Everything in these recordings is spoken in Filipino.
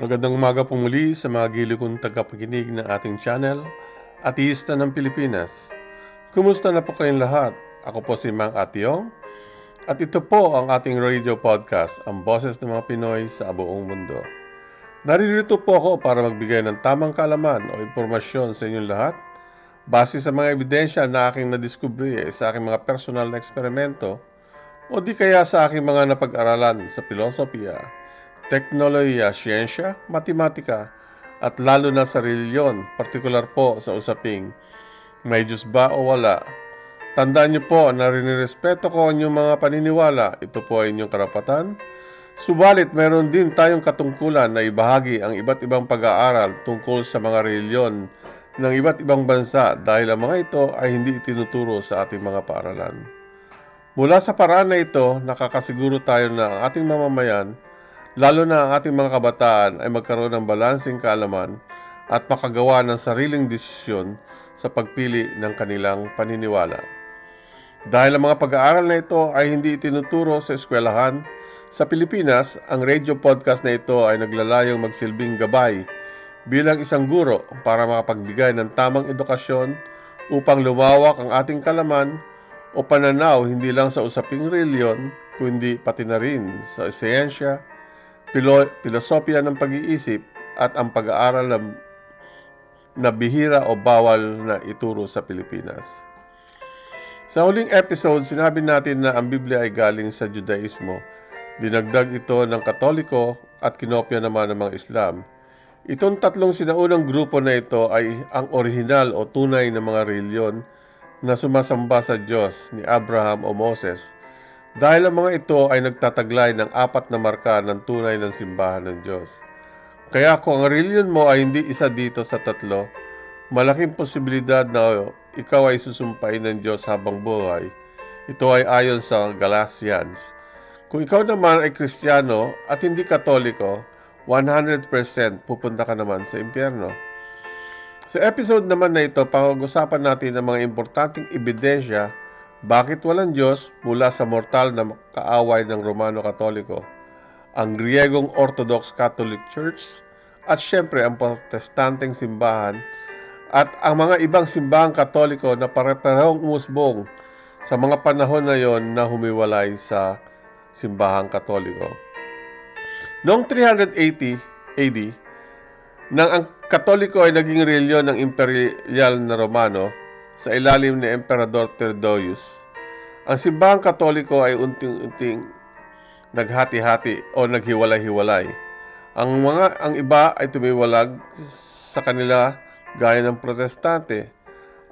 Magandang umaga po muli sa mga gili kong tagapakinig ng ating channel, Ateista ng Pilipinas. Kumusta na po kayong lahat? Ako po si Mang Atyong at ito po ang ating radio podcast, ang boses ng mga Pinoy sa buong mundo. Naririto po ako para magbigay ng tamang kaalaman o impormasyon sa inyong lahat base sa mga ebidensya na aking nadiskubre sa aking mga personal na eksperimento o di kaya sa aking mga napag-aralan sa filosofiya, teknolohiya, siyensya, matematika, at lalo na sa reliyon, partikular po sa usaping may Diyos ba o wala. Tandaan niyo po na rinirespeto ko ang inyong mga paniniwala. Ito po ay inyong karapatan. Subalit, mayroon din tayong katungkulan na ibahagi ang iba't ibang pag-aaral tungkol sa mga reliyon ng iba't ibang bansa dahil ang mga ito ay hindi itinuturo sa ating mga paaralan. Mula sa paraan na ito, nakakasiguro tayo na ang ating mamamayan, lalo na ang ating mga kabataan ay magkaroon ng balansing kaalaman at makagawa ng sariling desisyon sa pagpili ng kanilang paniniwala. Dahil ang mga pag-aaral na ito ay hindi itinuturo sa eskwelahan, sa Pilipinas, ang radio podcast na ito ay naglalayong magsilbing gabay bilang isang guro para makapagbigay ng tamang edukasyon upang lumawak ang ating kalaman o pananaw hindi lang sa usaping reliyon, kundi pati na rin sa siyensya, pilo- filosofiya ng pag-iisip at ang pag-aaral ng na bihira o bawal na ituro sa Pilipinas. Sa huling episode, sinabi natin na ang Biblia ay galing sa Judaismo. Dinagdag ito ng Katoliko at kinopya naman ng mga Islam. Itong tatlong sinaunang grupo na ito ay ang orihinal o tunay na mga reliyon na sumasamba sa Diyos ni Abraham o Moses dahil ang mga ito ay nagtataglay ng apat na marka ng tunay ng simbahan ng Diyos. Kaya kung ang reliyon mo ay hindi isa dito sa tatlo, malaking posibilidad na ikaw ay susumpain ng Diyos habang buhay. Ito ay ayon sa Galatians. Kung ikaw naman ay Kristiyano at hindi Katoliko, 100% pupunta ka naman sa impyerno. Sa episode naman na ito, pag-usapan natin ang mga importanteng ebidensya bakit walang Diyos mula sa mortal na kaaway ng Romano Katoliko, ang Griegong Orthodox Catholic Church, at syempre ang protestanteng simbahan at ang mga ibang simbahang katoliko na pare-parehong umusbong sa mga panahon na yon na humiwalay sa simbahang katoliko. Noong 380 AD, nang ang katoliko ay naging reliyon ng imperial na Romano sa ilalim ni Emperador Theodosius, ang simbahang katoliko ay unting-unting naghati-hati o naghiwalay-hiwalay. Ang mga ang iba ay tumiwalag sa kanila gaya ng protestante.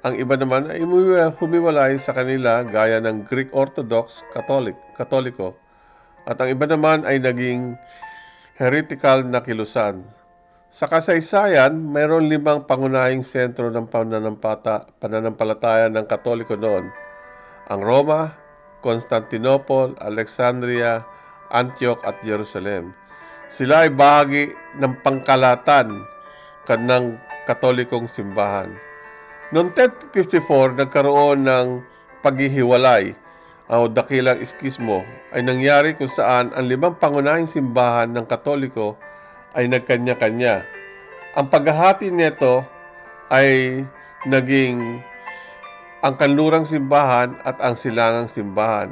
Ang iba naman ay humiwalay sa kanila gaya ng Greek Orthodox Catholic, Katoliko. At ang iba naman ay naging heretical na kilusan. Sa kasaysayan, mayroon limang pangunahing sentro ng pananampata, pananampalataya ng Katoliko noon. Ang Roma, Constantinople, Alexandria, Antioch at Jerusalem. Sila ay bahagi ng pangkalatan kanang katolikong simbahan. Noong 1054, nagkaroon ng paghihiwalay o dakilang iskismo ay nangyari kung saan ang limang pangunahing simbahan ng katoliko ay nagkanya-kanya. Ang paghahati nito ay naging ang kanlurang simbahan at ang silangang simbahan.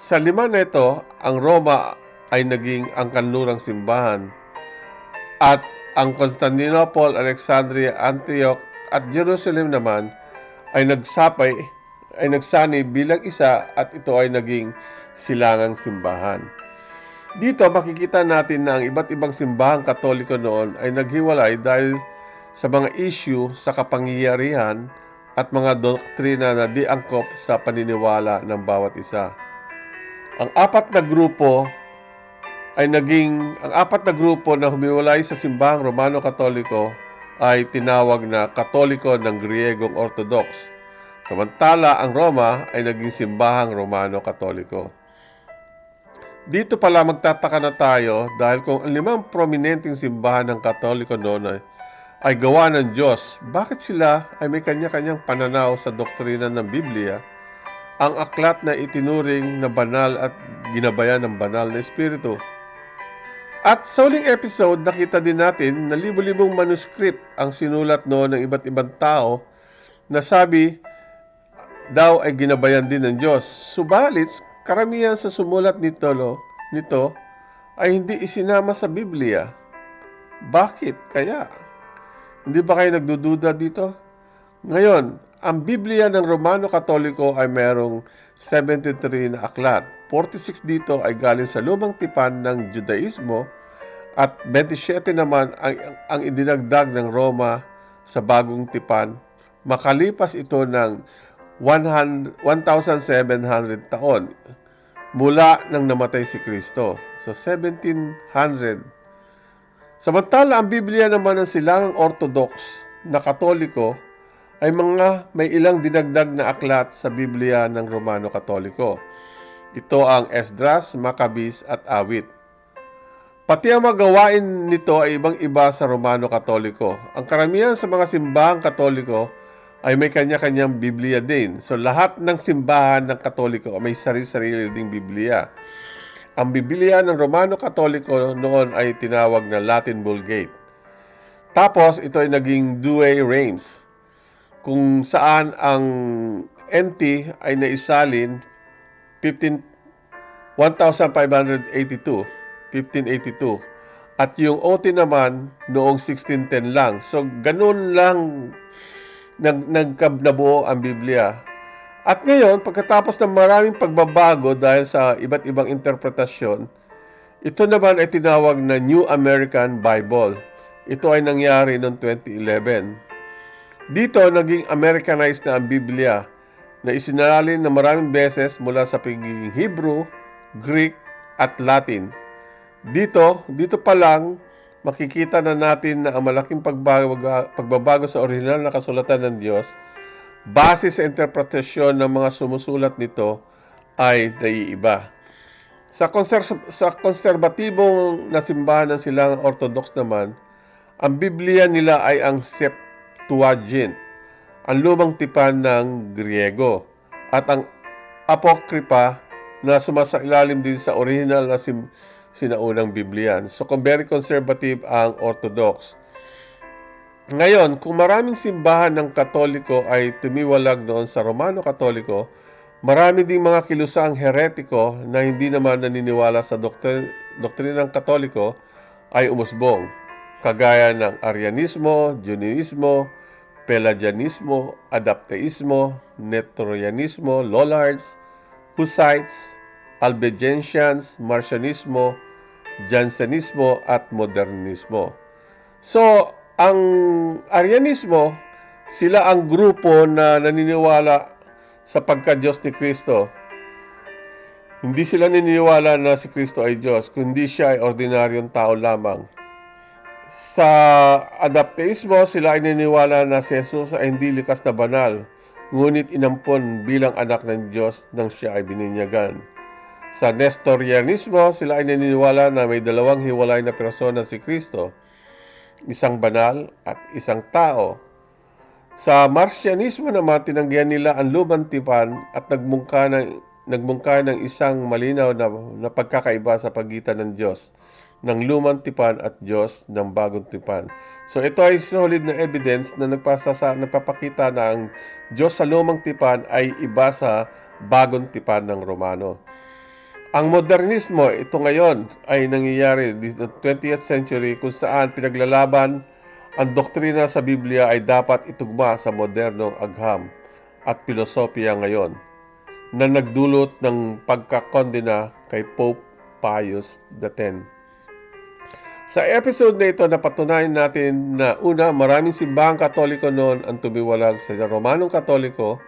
Sa lima na ito, ang Roma ay naging ang kanlurang simbahan at ang Constantinople, Alexandria, Antioch at Jerusalem naman ay nagsapay ay nagsani bilang isa at ito ay naging silangang simbahan. Dito makikita natin na ang iba't ibang simbahang katoliko noon ay naghiwalay dahil sa mga issue sa kapangyarihan at mga doktrina na di angkop sa paniniwala ng bawat isa. Ang apat na grupo ay naging ang apat na grupo na humiwalay sa simbahang Romano Katoliko ay tinawag na Katoliko ng Griegong Orthodox. Samantala, ang Roma ay naging simbahang Romano Katoliko. Dito pala magtataka na tayo dahil kung ang limang prominenteng simbahan ng Katoliko noon ay, ay gawa ng Diyos, bakit sila ay may kanya-kanyang pananaw sa doktrina ng Biblia, ang aklat na itinuring na banal at ginabayan ng banal na Espiritu? At sa huling episode, nakita din natin na libo-libong manuscript ang sinulat noon ng iba't ibang tao na sabi daw ay ginabayan din ng Diyos. Subalit, karamihan sa sumulat nito, lo, nito ay hindi isinama sa Biblia. Bakit kaya? Hindi ba kayo nagdududa dito? Ngayon, ang Biblia ng Romano Katoliko ay merong 73 na aklat. 46 dito ay galing sa lumang tipan ng Judaismo at 27 naman ang, ang idinagdag ng Roma sa bagong tipan. Makalipas ito ng 100 1,700 taon mula nang namatay si Kristo. So 1700. Samantala ang Biblia naman ng silangang Orthodox na Katoliko ay mga may ilang dinagdag na aklat sa Biblia ng Romano Katoliko. Ito ang Esdras, Maccabees at Awit. Pati ang mga gawain nito ay ibang-iba sa Romano Katoliko. Ang karamihan sa mga simbahang Katoliko ay may kanya-kanyang Biblia din. So lahat ng simbahan ng Katoliko may sarili-sarili ding Biblia. Ang Biblia ng Romano Katoliko noon ay tinawag na Latin Vulgate. Tapos ito ay naging Douay Reims kung saan ang NT ay naisalin 15 1582 1582 at yung OT naman noong 1610 lang. So ganun lang nag nagkabnabuo ang Biblia. At ngayon, pagkatapos ng maraming pagbabago dahil sa iba't ibang interpretasyon, ito naman ay tinawag na New American Bible. Ito ay nangyari noong 2011. Dito, naging Americanized na ang Biblia na isinalin na maraming beses mula sa pagiging Hebrew, Greek, at Latin. Dito, dito pa lang, makikita na natin na ang malaking pagbabago, pagbabago sa orihinal na kasulatan ng Diyos base sa interpretasyon ng mga sumusulat nito ay naiiba. Sa, konser- sa konserbatibong na simbahan ng silang Orthodox naman, ang Biblia nila ay ang Septuagint, ang lumang tipan ng Griego, at ang Apokripa na sumasailalim din sa original na sim- sinaunang Biblia. So, kung very conservative ang Orthodox. Ngayon, kung maraming simbahan ng Katoliko ay tumiwalag noon sa Romano Katoliko, marami ding mga kilusang heretiko na hindi naman naniniwala sa doktrin, doktrinang Katoliko ay umusbong, kagaya ng Arianismo, Juninismo, Pelagianismo, Adapteismo, Netorianismo, Lollards, Hussites, Albigensians, Marcianismo, Jansenismo at Modernismo. So, ang Arianismo, sila ang grupo na naniniwala sa pagka-Diyos ni Kristo. Hindi sila naniniwala na si Kristo ay Diyos, kundi siya ay ordinaryong tao lamang. Sa adapteismo, sila ay naniniwala na si Jesus ay hindi likas na banal, ngunit inampon bilang anak ng Diyos nang siya ay bininyagan. Sa Nestorianismo, sila ay naniniwala na may dalawang hiwalay na persona si Kristo, isang banal at isang tao. Sa Marcianismo naman, tinanggihan nila ang lumang tipan at nagmungka ng, nagmungka ng isang malinaw na, na pagkakaiba sa pagitan ng Diyos ng lumang tipan at Diyos ng bagong tipan. So ito ay solid na evidence na nagpasasa, nagpapakita na ang Diyos sa lumang tipan ay iba sa bagong tipan ng Romano. Ang modernismo, ito ngayon ay nangyayari dito 20th century kung saan pinaglalaban ang doktrina sa Biblia ay dapat itugma sa modernong agham at filosofiya ngayon na nagdulot ng pagkakondena kay Pope Pius X. Sa episode na ito, napatunayan natin na una, maraming simbahang katoliko noon ang tumiwalag sa Romanong Katoliko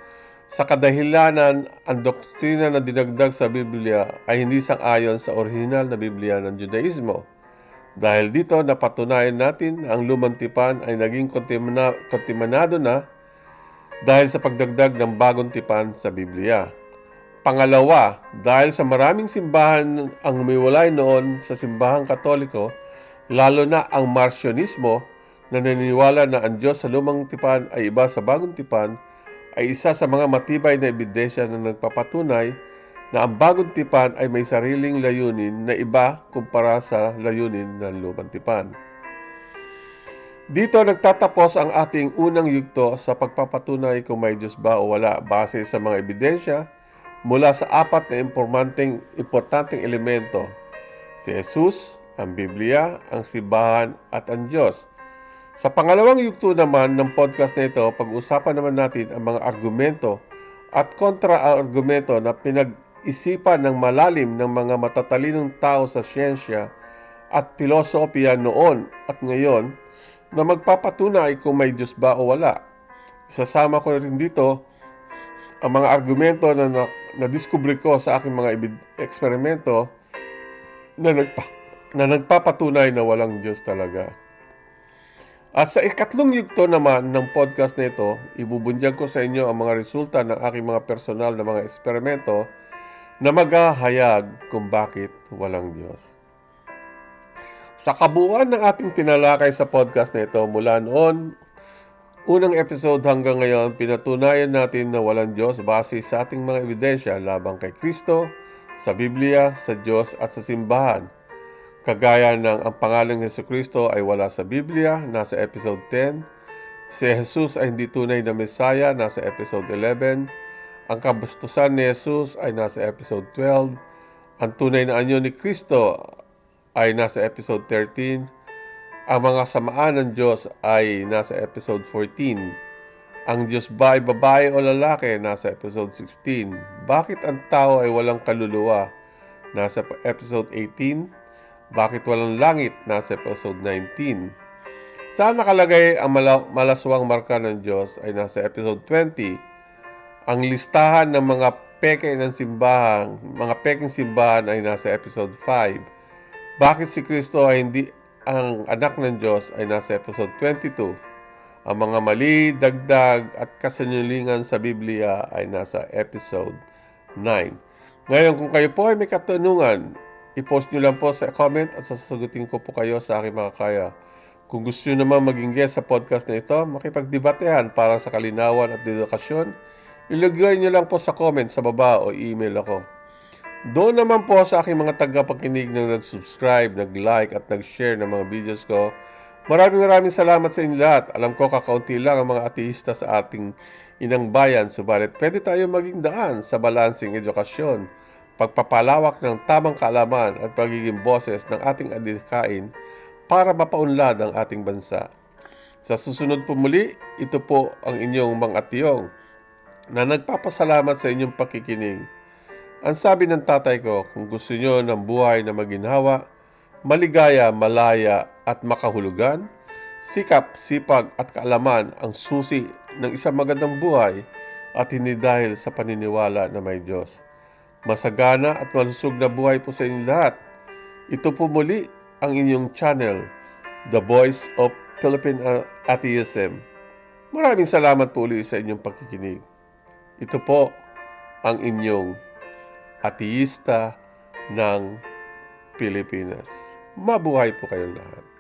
sa kadahilanan, ang doktrina na dinagdag sa Biblia ay hindi sang-ayon sa orihinal na Biblia ng Judaismo. Dahil dito, napatunayan natin na ang lumang tipan ay naging kontimina, kontimanado na dahil sa pagdagdag ng bagong tipan sa Biblia. Pangalawa, dahil sa maraming simbahan ang humiwalay noon sa simbahang katoliko, lalo na ang Marcionismo na naniniwala na ang Diyos sa lumang tipan ay iba sa bagong tipan, ay isa sa mga matibay na ebidensya na nagpapatunay na ang bagong tipan ay may sariling layunin na iba kumpara sa layunin ng lumang tipan. Dito nagtatapos ang ating unang yugto sa pagpapatunay kung may Diyos ba o wala base sa mga ebidensya mula sa apat na importanteng, importanteng elemento. Si Jesus, ang Biblia, ang Sibahan at ang Diyos. Sa pangalawang yugto naman ng podcast na ito, pag-usapan naman natin ang mga argumento at kontra-argumento na pinag-isipan ng malalim ng mga matatalinong tao sa siyensya at filosofiya noon at ngayon na magpapatunay kung may Diyos ba o wala. Isasama ko rin dito ang mga argumento na na- na-discover ko sa aking mga eksperimento na, nagpa, na nagpapatunay na walang Diyos talaga. At sa ikatlong yugto naman ng podcast na ito, ibubunyag ko sa inyo ang mga resulta ng aking mga personal na mga eksperimento na maghahayag kung bakit walang Diyos. Sa kabuuan ng ating tinalakay sa podcast na ito mula noon, unang episode hanggang ngayon, pinatunayan natin na walang Diyos base sa ating mga ebidensya labang kay Kristo, sa Biblia, sa Diyos at sa simbahan. Kagaya ng ang pangalang Heso Kristo ay wala sa Biblia, nasa episode 10. Si Jesus ay hindi tunay na Messiah, nasa episode 11. Ang kabastusan ni Jesus ay nasa episode 12. Ang tunay na anyo ni Kristo ay nasa episode 13. Ang mga samaan ng Diyos ay nasa episode 14. Ang Diyos ba ay babae o lalaki? Nasa episode 16. Bakit ang tao ay walang kaluluwa? Nasa episode 18. Bakit walang langit? Nasa episode 19. Saan nakalagay ang mala- malaswang marka ng Diyos ay nasa episode 20. Ang listahan ng mga peke ng simbahan, mga peking simbahan ay nasa episode 5. Bakit si Kristo ay hindi ang anak ng Diyos ay nasa episode 22. Ang mga mali, dagdag at kasanulingan sa Biblia ay nasa episode 9. Ngayon, kung kayo po ay may katanungan, i-post nyo lang po sa comment at sasagutin ko po kayo sa aking mga kaya. Kung gusto nyo naman maging guest sa podcast na ito, makipagdebatehan para sa kalinawan at dedukasyon, ilagay nyo lang po sa comment sa baba o email ako. Doon naman po sa aking mga tagapakinig na nag-subscribe, nag-like at nag-share ng mga videos ko. Maraming maraming salamat sa inyo lahat. Alam ko kakaunti lang ang mga ateista sa ating inang bayan, subalit pwede tayo maging daan sa balansing edukasyon, pagpapalawak ng tamang kaalaman at pagiging boses ng ating adikain para mapaunlad ang ating bansa. Sa susunod po muli, ito po ang inyong mga atiyong na nagpapasalamat sa inyong pakikinig. Ang sabi ng tatay ko, kung gusto nyo ng buhay na maginhawa, maligaya, malaya at makahulugan, sikap, sipag at kaalaman ang susi ng isang magandang buhay at hindi dahil sa paniniwala na may Diyos. Masagana at malusog na buhay po sa inyo lahat. Ito po muli ang inyong channel, The Voice of Philippine Atheism. Maraming salamat po ulit sa inyong pagkikinig. Ito po ang inyong ateista ng Pilipinas. Mabuhay po kayong lahat.